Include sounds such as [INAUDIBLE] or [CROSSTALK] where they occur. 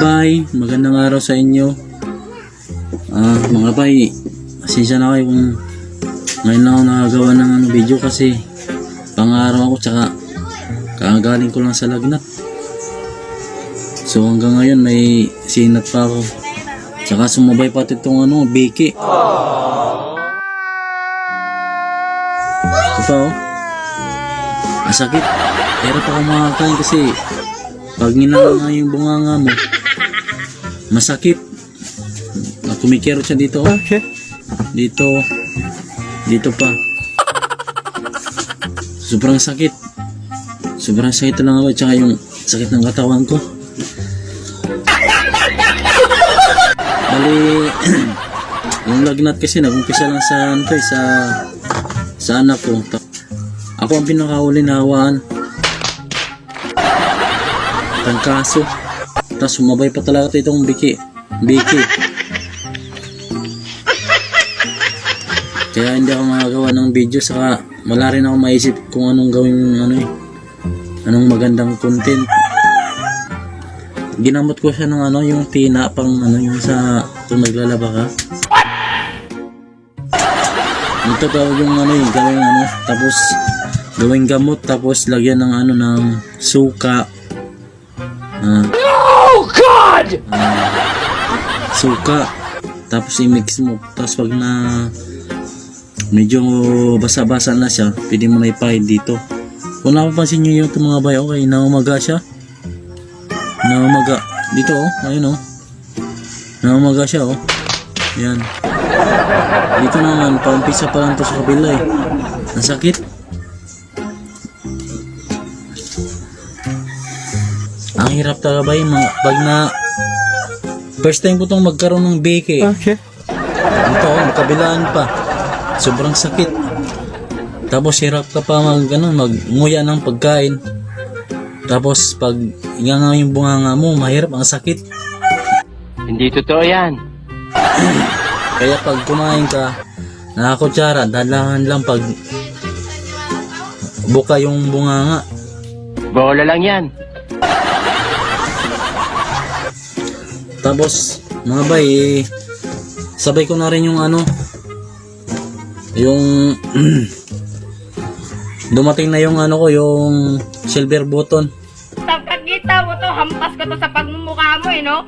Bye! Magandang araw sa inyo. Ah, mga bay, asensya na kayo kung ngayon lang ako nakagawa ng ano, video kasi pangaraw ako tsaka kakagaling ko lang sa lagnat. So hanggang ngayon may sinat pa ako. Tsaka sumabay pati itong ano, biki. Ito pa oh. Masakit. Pero pa ako makakain kasi pag ginala nga yung bunganga mo, masakit. Ah, Kumikirot siya dito. oh. Dito. Dito pa. Sobrang sakit. Sobrang sakit lang ako. Tsaka yung sakit ng katawan ko. Bali, [CLEARS THROAT] yung lagnat kasi nag-umpisa lang sa, ano eh, sa, sa anak ko. Ako ang pinakahuli na hawaan. Tangkaso. Tapos sumabay pa talaga ito itong biki. Biki. Kaya hindi ako makagawa ng video saka wala rin ako maisip kung anong gawin ano eh. Anong magandang content. Ginamot ko siya ng ano yung tina pang ano yung sa kung naglalaba ka. Ito daw yung ano yung gawing ano tapos gawing gamot tapos lagyan ng ano ng suka. Suka. Tapos i-mix mo. Tapos pag na medyo basa-basa na siya pwede mo na ipahid dito. Kung napapansin nyo yung mga bayo okay naumaga siya. Naumaga. Dito oh ayun oh. Naumaga siya oh. Yan dito naman paumpisa pa lang to sa kabila eh. Ang sakit ang hirap talaga ba yung mga pag na First time ko itong magkaroon ng bake eh. Okay. Ito, makabilaan pa. Sobrang sakit. Tapos hirap ka pa mag, ano, magnguya ng pagkain. Tapos pag nga yung bunganga mo, mahirap, ang sakit. Hindi totoo yan. [CLEARS THROAT] Kaya pag kumain ka, nakakutsara, dalahan lang pag buka yung bunganga. Bola lang yan. Tapos, mga bay, eh, sabay ko na rin yung ano, yung [CLEARS THROAT] dumating na yung ano ko, yung silver button. Pagkakita mo to, hampas ko to sa pagmumukha mo eh, no?